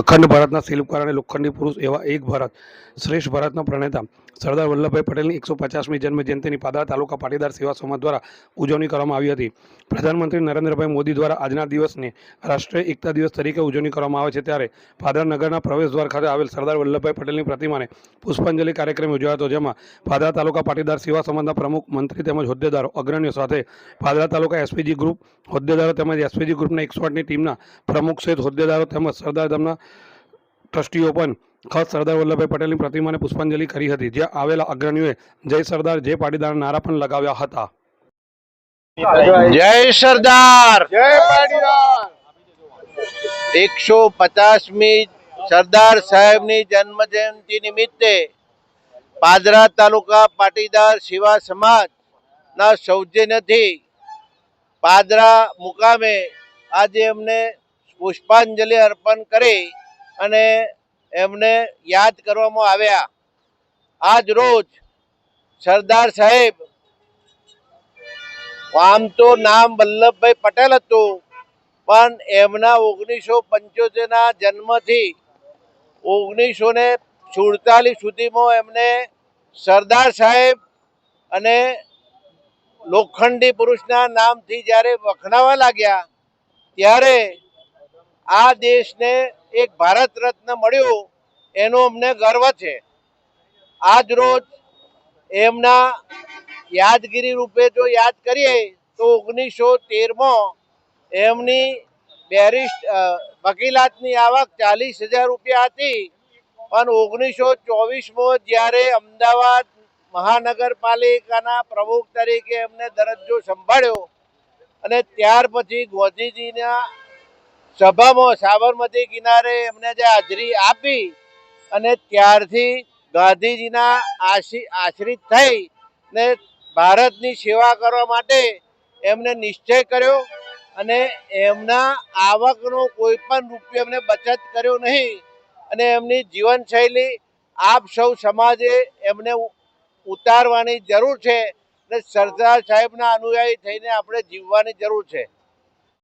અખંડ ભારતના શિલ્પકાર અને લોખંડી પુરુષ એવા એક ભારત શ્રેષ્ઠ ભારતના પ્રણેતા સરદાર વલ્લભભાઈ પટેલની એકસો પચાસમી જન્મ જયંતિની પાદરા તાલુકા પાટીદાર સેવા સમાજ દ્વારા ઉજવણી કરવામાં આવી હતી. પ્રધાનમંત્રી નરેન્દ્રભાઈ મોદી દ્વારા આજના દિવસને રાષ્ટ્રીય એકતા દિવસ તરીકે ઉજવણી કરવામાં આવે છે. ત્યારે પાદરા નગરના પ્રવેશ દ્વાર ખાતે આવેલ સરદાર વલ્લભભાઈ પટેલની પ્રતિમાને પુષ્પાંજલિ કાર્યક્રમ યોજાયો હતો. જેમાં પાદરા તાલુકા પાટીદાર સેવા સમાજના પ્રમુખ, મંત્રી તેમજ હોદ્દેદારો, અગ્રણીઓ સાથે પાદરા તાલુકા એસપીજી ગ્રુપ, હોદ્દેદારો તેમજ એસપીજી ગ્રુપના એકસો આઠની ટીમના પ્રમુખ સહિત હોદ્દેદારો તેમજ સરદાર ધામના ટ્રસ્ટીઓ પણ ખાસ સરદાર વલ્લભભાઈ પટેલની પ્રતિમાને પુષ્પાંજલિ કરી હતી. જ્યાં આવેલા અગ્રણીઓએ જય સરદાર જય પાટીદાર નારા પણ લગાવ્યા હતા. જય સરદાર! જય પાટીદાર! એકસો પચાસમી સરદાર સાહેબની જન્મ જયંતિ નિમિત્તે પાદરા તાલુકા પાટીદાર સેવા સમાજના સૌજન્યથી પાદરા મુકામે આજે એમને પુષ્પાંજલિ અર્પણ કરી અને એમને યાદ કરવામાં આવ્યા. આજ રોજ સરદાર સાહેબ આમ તો નામ વલ્લભભાઈ પટેલ હતું, પણ એમના ઓગણીસો પંચોતેરના જન્મથી ઓગણીસો ને સુડતાલીસ સુધીમાં એમને સરદાર સાહેબ અને લોખંડી પુરુષના નામથી જ્યારે વખણાવા લાગ્યા, ત્યારે આ દેશને એક ભારત રત્ન મળ્યું, એનો અમને ગર્વ છે. આજ રોજ એમના યાદગીરી રૂપે જો યાદ કરીએ, તો ઓગણીસો તેરમાં એમની બેરિસ્ટ વકીલાતની આવક ચાલીસ હજાર રૂપિયા હતી. પણ ઓગણીસો ચોવીસમાં જ્યારે અમદાવાદ મહાનગરપાલિકાના પ્રમુખ તરીકે એમને દરજ્જો સંભાળ્યો અને ત્યાર પછી ગોધીજીના સભામાં સાબરમતી કિનારે એમને જે હાજરી આપી અને ત્યારથી ગાંધીજીના આશી, આશ્રિત થઈ ને ભારતની સેવા કરવા માટે એમને નિશ્ચય કર્યો અને એમના આવકનો કોઈ પણ રૂપિયો એમને બચત કર્યો નહીં અને એમની જીવનશૈલી આપ સૌ સમાજે એમને ઉતારવાની જરૂર છે અને સરદાર સાહેબના અનુયાયી થઈને આપણે જીવવાની જરૂર છે.